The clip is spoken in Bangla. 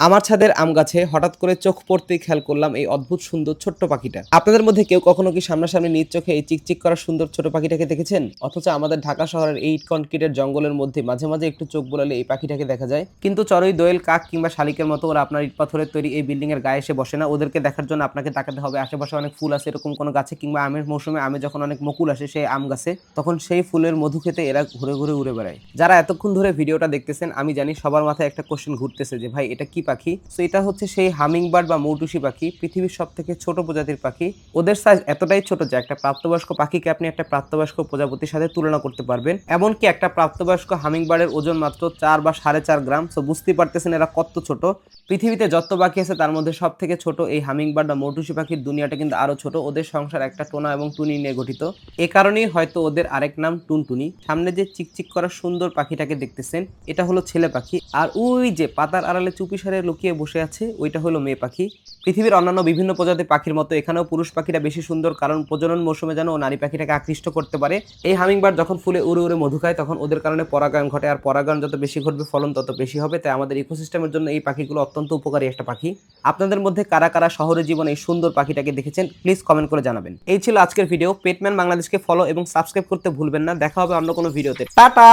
আমার ছাদের আম গাছে হঠাৎ করে চোখ পড়তেই খেয়াল করলাম এই অদ্ভুত সুন্দর ছোট্ট পাখিটা। আপনাদের মধ্যে কেউ কখনো কি সামনাসামনি নিজ চোখে এই চিকচিক করা সুন্দর ছোট পাখিটাকে দেখেছেন? অথচ আমাদের ঢাকা শহরের এই কনক্রিটের জঙ্গলের মধ্যে মাঝে মাঝে একটু চোখ বোলালে এই পাখিটাকে দেখা যায়। কিন্তু চড়ই দোয়েল, কাক কিংবা শালিকের মতো ওরা আপনার ইট পাথরের তৈরি এই বিল্ডিং এর গায়ে এসে বসে না। ওদেরকে দেখার জন্য আপনাকে তাকাতে হবে। আশেপাশে অনেক ফুল আছে, এরকম কোনো গাছে কিংবা আমের মৌসুমে আমে যখন অনেক মুকুল আসে সেই আম গাছে, তখন সেই ফুলের মধু খেতে এরা ঘুরে ঘুরে উড়ে বেড়ায়। যারা এতক্ষণ ধরে ভিডিওটা দেখতেছেন, আমি জানি সবার মাথায় একটা কোশ্চেন ঘুরতেছে যে, ভাই, এটা কি পাখি তো এটা হচ্ছে সেই হামিং বার্ড বা মৌটুসি পাখি, পৃথিবীর সব থেকে ছোট প্রজাতির পাখি। ওদের সাইজ এতটাই ছোট যে একটা প্রাপ্তবয়স্ক পাখিকে আপনি একটা প্রাপ্তবয়স্ক প্রজাপতির সাথে তুলনা করতে পারবেন। এমনকি একটা প্রাপ্তবয়স্ক হামিং বার্ডের ওজন মাত্র চার বা সাড়ে চার গ্রাম তো বুঝতেই পারতেছেন এরা কত ছোট। পৃথিবীতে যত পাখি আছে, তার মধ্যে সব থেকে ছোট এই হামিং বার্ড বা মৌটুসি পাখির দুনিয়াটা কিন্তু আরও ছোট। ওদের সংসার একটা টোনা এবং টুনি নিয়ে গঠিত। এ কারণেই হয়তো ওদের আরেক নাম টুনটুনি। সামনে যে চিকচিক করা সুন্দর পাখিটাকে দেখতেছেন, এটা হলো ছেলে পাখি। আর ওই যে পাতার আড়ালে চুপি লুকিয়ে বসে আছে, ওইটা হলো মেয়ে পাখি। পৃথিবীর অন্যান্য বিভিন্ন প্রজাতির পাখির মতো এখানেও পুরুষ পাখিটা বেশি সুন্দর, কারণ প্রজনন মৌসুমে যেন ও নারী পাখিটাকে আকৃষ্ট করতে পারে। এই হামিংবার্ড যখন ফুলে উড়ে উড়ে মধু খায়, তখন ওদের কারণে পরাগায়ন ঘটে, আর পরাগায়ন যত বেশি ঘটবে, ফলন তত বেশি হবে। তাই আমাদের ইকোসিস্টেমের জন্য এই পাখিগুলো অত্যন্ত উপকারী একটা পাখি। আপনাদের মধ্যে কারা কারা শহরে জীবনে এই সুন্দর পাখিটাকে দেখেছেন প্লিজ কমেন্ট করে জানাবেন। এই ছিল আজকের ভিডিও পেটম্যান বাংলাদেশকে ফলো এবং সাবস্ক্রাইব করতে ভুলবেন না। দেখা হবে অন্য কোনো ভিডিওতে টাটা!